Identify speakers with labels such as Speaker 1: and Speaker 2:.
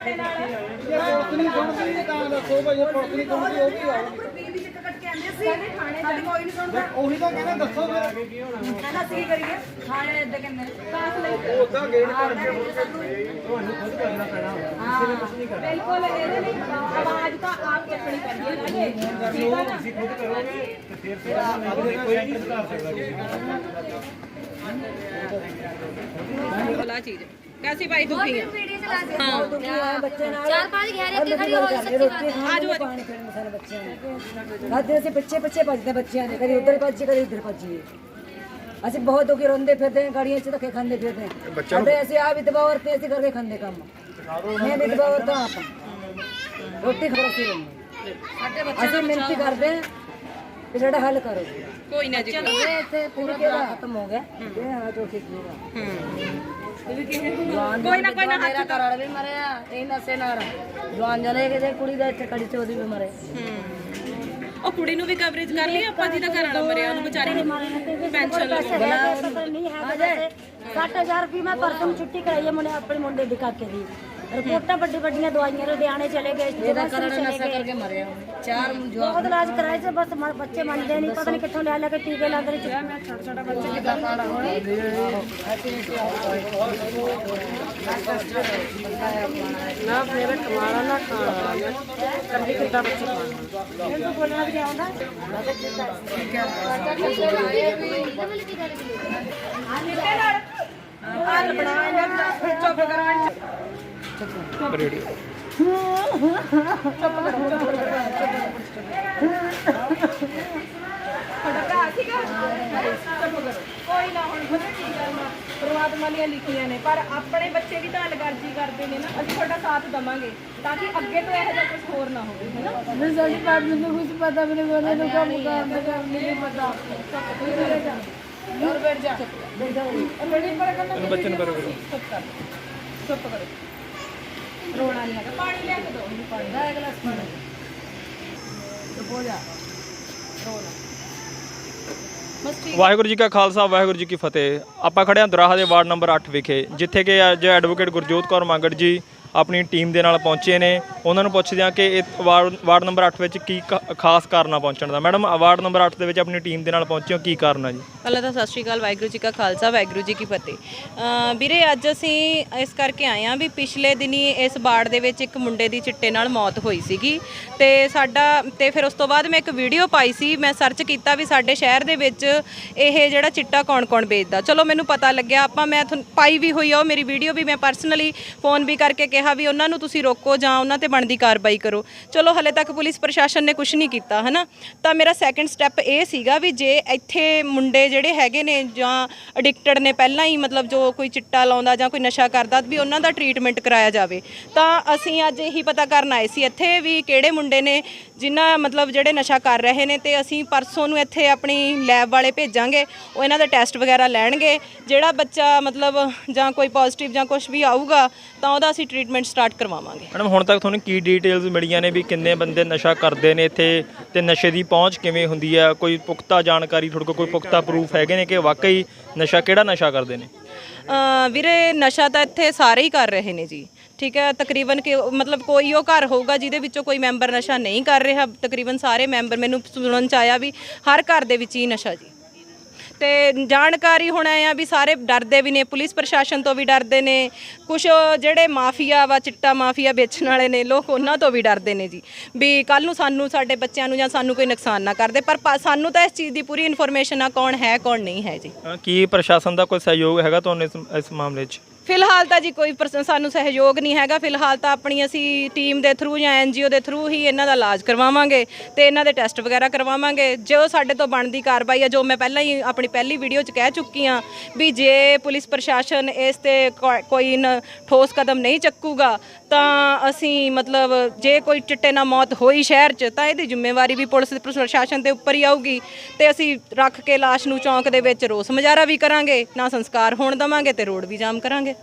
Speaker 1: ਜੇ ਪੁਲਿਸ ਨਹੀਂ ਸੁਣਦੀ ਤਾਂ ਦੱਸੋ ਭਾਈ ਜੇ ਪੁਲਿਸ ਨਹੀਂ ਸੁਣਦੀ ਉਹ ਵੀ ਆਓ ਉਹੀ ਤਾਂ ਕਹਿੰਦੇ ਦੱਸੋ ਫਿਰ
Speaker 2: ਕਹਿੰਦਾ ਸੀ। ਕਰੀਏ ਥਾਣੇ ਇੱਦਾਂ ਕਹਿੰਦੇ ਕਾਸ ਲਈ
Speaker 3: ਬਿਲਕੁਲ ਇਹਦੇ ਲਈ ਆਵਾਜ਼ ਤਾਂ ਆਪ ਚੱਕਣੀ ਪੈਂਦੀ ਹੈ ਰਾਜੇ ਠੀਕ ਹੈ ਨਾ
Speaker 4: ਤੁਸੀਂ ਖੁਦ ਕਰੋਗੇ ਤੇ ਫਿਰ ਫਿਰ ਆਪਣੇ ਕੋਈ ਨਹੀਂ ਸੁਧਾਰ ਸਕਦਾ
Speaker 3: ਭਲਾ ਚੀਜ਼ कैसी भाई दुखी है
Speaker 5: ਪੀੜੀ ਚਲਾ ਕੇ ਬਹੁਤ ਦੁਖੀ ਹੋਏ ਬੱਚੇ ਨਾਲ ਚਾਰ ਪੰਜ ਘਰੇ ਤੇ ਖੜੀ ਹੋਈ ਸੱਚੀ ਬਾਤ
Speaker 3: ਆਜੋ
Speaker 6: ਪਾਣੀ ਪੀਣ ਸਾਰੇ ਬੱਚਿਆਂ ਨੇ ਰਾਤੇ ਅਸੀਂ ਪਿੱਛੇ ਪਿੱਛੇ ਭੱਜਦੇ ਬੱਚਿਆਂ ਦੇ ਕਦੀ ਉੱਧਰ ਭੱਜੀ ਕਦੀ ਇੱਧਰ ਭੱਜੀ ਅਸੀਂ ਬਹੁਤ ਦੁਖੀ ਰੋਂਦੇ ਫਿਰਦੇ ਹਾਂ ਗਾੜੀਆਂ 'ਚ ਧੱਕੇ ਖਾਂਦੇ ਫਿਰਦੇ ਹਾਂ ਸਾਡੇ ਅਸੀਂ ਆ ਵਿਧਵਾ ਔਰਤ ਅਸੀਂ ਕਰਦੇ ਖਾਂਦੇ ਕੰਮ ਮੈਂ ਵਿਧਵਾ ਔਰਤ ਹਾਂ ਆਪ ਰੋਟੀ ਖਾ ਅਸੀਂ ਰਹਿੰਦੇ ਅਸੀਂ ਮਿਹਨਤੀ ਕਰਦੇ ਹਾਂ ਵੀ ਸਾਡਾ ਹੱਲ ਕਰੋ।
Speaker 3: ਕੋਈ ਨਾ ਜੀ
Speaker 6: ਇਹ ਇੱਥੇ ਪੂਰਾ ਪੂਰਾ ਖਤਮ ਹੋ ਗਿਆ। ਇਹ ਆ ਜੋ ਠੀਕ
Speaker 3: ਕੋਈ ਨਾ ਕੋਈ ਨਾ
Speaker 6: ਮੇਰਾ ਘਰ ਵਾਲਾ ਵੀ ਮਰਿਆ ਇਹ ਨਸੇ ਨਾਲ। ਜਵਾਨ ਜਲੇ ਕਿਤੇ ਕੁੜੀ ਦਾ ਇੱਥੇ ਕੜੀ ਚੋਦੀ ਵੀ ਮਰੇ।
Speaker 3: ਉਹ ਕੁੜੀ ਨੂੰ ਵੀ ਕਵਰੇਜ ਕਰ ਲਈ ਆਪਾਂ ਜਿਹਦਾ ਘਰ ਵਾਲਾ ਮਰਿਆ ਉਹਨੂੰ ਵਿਚਾਰੀ ਨੂੰ ਪੈਨਸ਼ਨ
Speaker 6: ਲੱਗਣਾ ਨਹੀਂ ਹੈ 60000 ਰੁਪਏ ਮੈਂ ਪਰਸੋਂ ਛੁੱਟੀ ਕਰਾਈ ਹੈ ਮੁੰਡੇ ਆਪਣੇ ਮੁੰਡੇ ਦੀ ਕਾਕੇ ਦੀ। ਰਿਪੋਰਟਾਂ ਵੱਡੀ ਵੱਡੀਆਂ ਦਵਾਈਆਂ ਲੁਧਿਆਣੇ ਚਲੇ ਗਏ ਇਹਦਾ ਕਾਰਨ ਨਸ਼ਾ ਕਰਕੇ ਮਰਿਆ ਚਾਰ ਜਵਾਬ ਬਹੁਤ ਇਲਾਜ ਕਰਾਏ ਸੀ ਬਸ ਮ- ਬੱਚੇ ਮੰਨਦੇ ਨਹੀਂ ਪਤਾ ਨਹੀਂ ਕਿੱਥੋਂ ਲੈ ਲੈ ਕੇ ਟੀਕੇ ਲਾਉਂਦੇ ਨੇ ਮੈਂ ਛੋਟਾ ਛੋਟਾ ਬੱਚੇ ਕਿੱਦਾਂ ਪਾੜਾ ਨਾ ਮੇਰਾ ਕਮਾਲਾ ਨਾ ਖਾਣਾ ਮੈਂ ਕੰਦੀ ਕਿੱਦਾਂ ਬੱਚੇ ਖਾਣਾ ਇਹਨੂੰ ਬੋਲਣਾ ਵੀ
Speaker 3: ਨਹੀਂ ਆਉਂਦਾ ਕੋਈ ਨਾ ਹੁਣ ਪਤਾ ਕੀ ਗੱਲ ਆ ਦੀਆਂ ਲਿਖੀਆਂ ਨੇ ਪਰ ਆਪਣੇ ਬੱਚੇ ਵੀ ਤਾਂ ਅਲਗਰਜੀ ਕਰਦੇ ਨੇ ਨਾ ਅਸੀਂ ਤੁਹਾਡਾ ਸਾਥ ਦਵਾਂਗੇ ਤਾਂ ਕਿ ਅੱਗੇ ਤੋਂ ਇਹੋ ਜਿਹਾ ਕੁਝ ਹੋਰ ਨਾ ਹੋਵੇ ਹੈਨਾ
Speaker 6: ਮੈਂ ਸਾਡੀ ਬਾਤ ਮੈਨੂੰ ਕੁਝ ਪਤਾ ਵੀ ਨਹੀਂ ਬੋਲੇ ਨੂੰ ਕੰਮ ਕੰਮ ਕੰਮ ਨਹੀਂ ਪਤਾ
Speaker 3: ਦੂਰ ਬੈਠ ਜਾ ਬੜੀ ਪਰ ਕਰਨਾ ਬੱਚਨ ਪਰ ਚੁੱਪ ਕਰ ਚੁੱਪ ਕਰੋ ਰੋਣਾ ਨਹੀਂ ਹੈਗਾ, ਪਾਣੀ ਲਿਆ ਕੇ ਦੋ। ਉਹਨੂੰ ਪਾਣੀ ਦਾ ਗਲਾਸ ਪਾਣੀ ਚੁੱਪ ਜਾ ਰੋਣਾ ਬਸ ਠੀਕ।
Speaker 7: ਵਾਹਿਗੁਰੂ ਜੀ ਕਾ ਖਾਲਸਾ, ਵਾਹਿਗੁਰੂ ਜੀ ਕੀ ਫਤਿਹ। ਆਪਾਂ ਖੜੇ ਹਾਂ ਦੁਰਾਹਾ ਦੇ ਵਾਰਡ ਨੰਬਰ 8 ਵਿਖੇ, ਜਿੱਥੇ ਕਿ ਅੱਜ ਐਡਵੋਕੇਟ ਗੁਰਜੋਤ ਕੌਰ ਮੰਗੜ ਜੀ ਆਪਣੀ ਟੀਮ ਦੇ ਨਾਲ ਪਹੁੰਚੇ ਨੇ। ਉਹਨਾਂ ਨੂੰ ਪੁੱਛਦੇ ਹਾਂ ਕਿ ਇਹ ਵਾਰਡ ਨੰਬਰ 8 ਵਿੱਚ ਕੀ ਖਾਸ ਕਾਰਨ ਪਹੁੰਚਣ ਦਾ। ਮੈਡਮ, ਵਾਰਡ ਨੰਬਰ 8 ਦੇ ਵਿੱਚ ਆਪਣੀ ਟੀਮ ਦੇ ਨਾਲ ਪਹੁੰਚੇ ਹੋ, ਕੀ ਕਾਰਨ ਆ ਜੀ?
Speaker 8: ਪਹਿਲਾਂ ਤਾਂ ਸਤਿ ਸ਼੍ਰੀ ਅਕਾਲ, ਵਾਹਿਗੁਰੂ ਜੀ ਕਾ ਖਾਲਸਾ, ਵਾਹਿਗੁਰੂ ਜੀ ਕੀ ਫਤਿਹ। ਵੀਰੇ, ਅੱਜ ਅਸੀਂ ਇਸ ਕਰਕੇ ਆਏ ਹਾਂ ਵੀ ਪਿਛਲੇ ਦਿਨੀ ਇਸ ਬਾੜ ਦੇ ਵਿੱਚ ਇੱਕ ਮੁੰਡੇ ਦੀ ਚਿੱਟੇ ਨਾਲ ਮੌਤ ਹੋਈ ਸੀਗੀ। ਤੇ ਸਾਡਾ, ਤੇ ਫਿਰ ਉਸ ਤੋਂ ਬਾਅਦ ਮੈਂ ਇੱਕ ਵੀਡੀਓ ਪਾਈ ਸੀ, ਮੈਂ ਸਰਚ ਕੀਤਾ ਵੀ ਸਾਡੇ ਸ਼ਹਿਰ ਦੇ ਵਿੱਚ ਇਹ ਜਿਹੜਾ ਚਿੱਟਾ ਕੌਣ-ਕੌਣ ਵੇਚਦਾ। ਚਲੋ, ਮੈਨੂੰ ਪਤਾ ਲੱਗਿਆ, ਆਪਾਂ ਮੈਂ ਤੁਹਾਨੂੰ ਪਾਈ ਵੀ ਹੋਈ ਆ, ਉਹ ਮੇਰੀ ਵੀਡੀਓ ਵੀ ਮੈਂ ਪਰਸਨਲੀ ਫੋਨ ਵੀ ਕਰਕੇ ਕਿਹਾ ਵੀ ਉਹਨਾਂ ਨੂੰ ਤੁਸੀਂ ਰੋਕੋ ਜਾਂ ਉਹਨਾਂ ਤੇ ਬਣਦੀ ਕਾਰਵਾਈ ਕਰੋ। ਚਲੋ, ਹਲੇ ਤੱਕ ਪੁਲਿਸ ਪ੍ਰਸ਼ਾਸਨ ਨੇ ਕੁਝ ਨਹੀਂ ਕੀਤਾ, ਹਨਾ? ਤਾਂ ਮੇਰਾ ਸੈਕੰਡ ਸਟੈਪ ਇਹ ਸੀਗਾ ਵੀ ਜੇ ਇੱਥੇ ਮੁੰਡੇ ਜਿਹੜੇ ਹੈਗੇ ਨੇ ਜਾਂ ਐਡਿਕਟਡ ਨੇ, ਪਹਿਲਾਂ ਹੀ ਮਤਲਬ ਜੋ ਕੋਈ ਚਿੱਟਾ ਲਾਉਂਦਾ ਜਾਂ ਕੋਈ ਨਸ਼ਾ ਕਰਦਾ ਵੀ ਉਹਨਾਂ ਦਾ ਟ੍ਰੀਟਮੈਂਟ ਕਰਾਇਆ ਜਾਵੇ। ਤਾਂ ਅਸੀਂ ਅੱਜ ਇਹੀ ਪਤਾ ਕਰਨ ਆਏ ਸੀ, ਇੱਥੇ ਵੀ ਕਿਹੜੇ ਮੁੰਡੇ ਨੇ ਜਿਨ੍ਹਾਂ ਮਤਲਬ ਜਿਹੜੇ ਨਸ਼ਾ ਕਰ ਰਹੇ ਨੇ ਤੇ ਅਸੀਂ ਪਰਸੋਂ ਨੂੰ ਇੱਥੇ ਆਪਣੀ ਲੈਬ ਵਾਲੇ ਭੇਜਾਂਗੇ, ਉਹ ਇਹਨਾਂ ਦਾ ਟੈਸਟ ਵਗੈਰਾ ਲੈਣਗੇ। ਜਿਹੜਾ ਬੱਚਾ ਮਤਲਬ ਜਾਂ ਕੋਈ ਪੋਜ਼ਿਟਿਵ ਜਾਂ ਕੁਝ ਵੀ ਆਊਗਾ, ਤਾਂ ਉਹਦਾ ਅਸੀਂ ਟ੍ਰੀਟਮੈਂਟ ਸਟਾਰਟ ਕਰਵਾਵਾਂਗੇ।
Speaker 7: ਮੈਡਮ ਹੁਣ ਤੱਕ ਤੁਹਾਨੂੰ ਕੀ ਡਿਟੇਲਸ ਮਿਲੀਆਂ ਨੇ ਵੀ ਕਿੰਨੇ ਬੰਦੇ ਨਸ਼ਾ ਕਰਦੇ ਨੇ ਇੱਥੇ ਤੇ ਨਸ਼ੇ ਦੀ ਪਹੁੰਚ ਕਿਵੇਂ ਹੁੰਦੀ ਆ? ਕੋਈ ਪੁਖਤਾ ਜਾਣਕਾਰੀ ਤੁਹਾਡੇ ਕੋਲ ਕੋਈ ਪੁਖਤਾ ਪ੍ਰੂਫ ਹੈਗੇ ਨੇ ਕਿ ਵਾਕਈ ਨਸ਼ਾ ਕਿਹੜਾ ਨਸ਼ਾ ਕਰਦੇ ਨੇ?
Speaker 8: ਵੀਰੇ ਨਸ਼ਾ ਤਾਂ ਇੱਥੇ ਸਾਰੇ ਹੀ ਕਰ ਰਹੇ ਨੇ ਜੀ। ਠੀਕ ਹੈ ਤਕਰੀਬਨ ਕਿ ਮਤਲਬ ਕੋਈ ਉਹ ਘਰ ਹੋਊਗਾ ਜਿਹਦੇ ਵਿੱਚੋਂ ਕੋਈ ਮੈਂਬਰ ਨਸ਼ਾ ਨਹੀਂ ਕਰ ਰਿਹਾ। ਤਕਰੀਬਨ ਸਾਰੇ ਮੈਂਬਰ ਮੈਨੂੰ ਸੁਣਨ ਚ ਆਇਆ ਵੀ ਹਰ ਘਰ ਦੇ ਵਿੱਚ ਹੀ ਨਸ਼ਾ ਜੀ। ਤੇ ਜਾਣਕਾਰੀ ਹੁਣ ਆਇਆ ਵੀ ਸਾਰੇ ਡਰਦੇ ਵੀ ਨੇ ਪੁਲਿਸ ਪ੍ਰਸ਼ਾਸਨ ਤੋਂ ਵੀ ਡਰਦੇ ਨੇ ਕੁਝ ਜਿਹੜੇ ਮਾਫੀਆ ਵਾ ਚਿੱਟਾ ਮਾਫੀਆ ਵੇਚਣ ਵਾਲੇ ਨੇ ਲੋਕ ਉਹਨਾਂ ਤੋਂ ਵੀ ਡਰਦੇ ਨੇ ਜੀ ਵੀ ਕੱਲ ਨੂੰ ਸਾਨੂੰ ਸਾਡੇ ਬੱਚਿਆਂ ਨੂੰ ਜਾਂ ਸਾਨੂੰ ਕੋਈ ਨੁਕਸਾਨ ਨਾ ਕਰਦੇ ਪਰ ਪਾ- ਸਾਨੂੰ ਤਾਂ ਇਸ ਚੀਜ਼ ਦੀ ਪੂਰੀ ਇਨਫੋਰਮੇਸ਼ਨ ਆ ਕੌਣ ਹੈ ਕੌਣ ਨਹੀਂ ਹੈ ਜੀ।
Speaker 7: ਅ, ਕੀ ਪ੍ਰਸ਼ਾਸਨ ਦਾ ਕੋਈ ਸਹਿਯੋਗ ਹੈਗਾ ਤੁਹਾਨੂੰ ਇਸ ਇਸ ਮਾਮਲੇ 'ਚ?
Speaker 8: ਫਿਲਹਾਲ ਤਾਂ ਜੀ ਕੋਈ ਪਰਸਨ ਸਾਨੂੰ ਸਹਿਯੋਗ ਨਹੀਂ ਹੈਗਾ। ਫਿਲਹਾਲ ਤਾਂ ਆਪਣੀ ਅਸੀਂ ਟੀਮ ਦੇ ਥਰੂ ਜਾਂ ਐਨਜੀਓ ਦੇ ਥਰੂ ਹੀ ਇਹਨਾਂ ਦਾ ਇਲਾਜ ਕਰਵਾਵਾਂਗੇ ਤੇ ਇਹਨਾਂ ਦੇ ਟੈਸਟ ਵਗੈਰਾ ਕਰਵਾਵਾਂਗੇ। ਜੋ ਸਾਡੇ ਤੋਂ ਬਣਦੀ ਕਾਰਵਾਈ ਹੈ ਜੋ ਮੈਂ ਪਹਿਲਾਂ ਹੀ ਆਪਣੀ ਪਹਿਲੀ ਵੀਡੀਓ 'ਚ ਕਹਿ ਚੁੱਕੀ ਹਾਂ ਵੀ ਜੇ ਪੁਲਿਸ ਪ੍ਰਸ਼ਾਸਨ ਇਸ ਤੇ ਕੋਈ ਨ- ਠੋਸ ਕਦਮ ਨਹੀਂ ਚੱਕੂਗਾ ਤਾਂ ਅਸੀਂ ਮਤਲਬ ਜੇ ਕੋਈ ਚਿੱਟੇ ਨਾਲ ਮੌਤ ਹੋਈ ਸ਼ਹਿਰ 'ਚ, ਤਾਂ ਇਹਦੀ ਜ਼ਿੰਮੇਵਾਰੀ ਵੀ ਪੁਲਿਸ ਦੇ ਪ੍ਰਸ਼ਾਸਨ ਦੇ ਉੱਪਰ ਹੀ ਆਊਗੀ ਤੇ ਅਸੀਂ ਰੱਖ ਕੇ ਲਾਸ਼ ਨੂੰ ਚੌਂਕ ਦੇ ਵਿੱਚ ਰੋਸ ਮੁਜ਼ਾਹਰਾ ਵੀ ਕਰਾਂਗੇ, ਨਾ ਸੰਸਕਾਰ ਹੋਣ ਦਵਾਂਗੇ ਤੇ ਰੋਡ ਵੀ ਜਾਮ ਕਰਾਂਗੇ।